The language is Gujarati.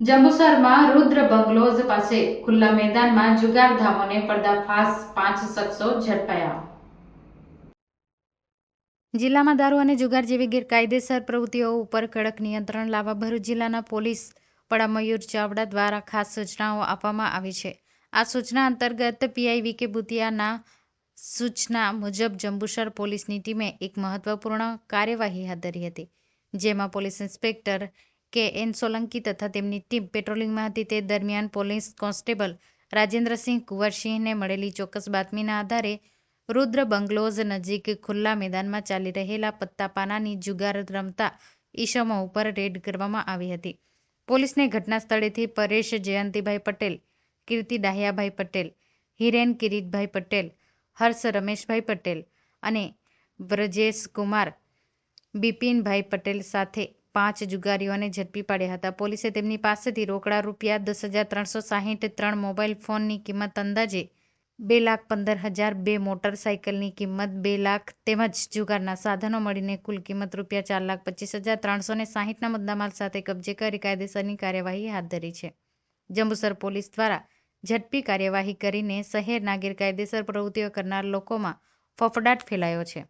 જંબુસરમાં રુદ્ર બંગલોઝ પાસે ખુલ્લા મેદાનમાં જુગારધામોને પર્દાફાશ પાંચ શખ્સો ઝડપાયા. જિલ્લામાં દારૂ અને જુગાર જેવી ગેરકાયદેસર પ્રવૃત્તિઓ ઉપર કડક નિયંત્રણ લાવવા ભરૂચ જિલ્લાના પોલીસ વડા મયુર ચાવડા દ્વારા ખાસ સૂચનાઓ આપવામાં આવી છે. આ સૂચના અંતર્ગત પીઆઈ વીકે બુતિયાના સૂચના મુજબ જંબુસર પોલીસની ટીમે એક મહત્વપૂર્ણ કાર્યવાહી હાથ ધરી હતી, જેમાં police inspector K N Solanki તથા તેમની ટીમ પેટ્રોલિંગમાં હતી તે દરમિયાન પોલીસ કોન્સ્ટેબલ રાજેન્દ્રસિંહ કુંવરસિંહને મળેલી ચોક્કસ બાતમીના આધારે રુદ્ર બંગલોઝ નજીક ખુલ્લા મેદાનમાં ચાલી રહેલા પત્તાપાનાની જુગાર રમતા ઈસમો ઉપર રેડ કરવામાં આવી હતી. પોલીસને ઘટના સ્થળેથી પરેશ જયંતિભાઈ પટેલ, કીર્તિ ડાહ્યાભાઈ પટેલ, હિરેન કિરીટભાઈ પટેલ, હર્ષ રમેશભાઈ પટેલ અને વ્રજેશ કુમાર બિપિનભાઈ પટેલ સાથે પાંચ જુગારીઓને ઝડપી પાડ્યા હતા. પોલીસે તેમની પાસેથી રોકડા રૂપિયા દસ હજાર ત્રણસો સાહીઠ ત્રણ મોબાઈલ ફોનની કિંમત અંદાજે બે લાખ પંદર હજાર બે મોટરસાઇકલની કિંમત બે લાખ તેમજ જુગારના સાધનો મળીને કુલ કિંમત રૂપિયા ચાર લાખ પચીસ હજાર ત્રણસો ને સાહીઠના મુદ્દામાલ સાથે કબજે કરી કાયદેસરની કાર્યવાહી હાથ ધરી છે. જંબુસર પોલીસ દ્વારા ઝડપી કાર્યવાહી કરીને શહેરના ગેરકાયદેસર પ્રવૃત્તિઓ કરનાર લોકોમાં ફફડાટ ફેલાયો છે.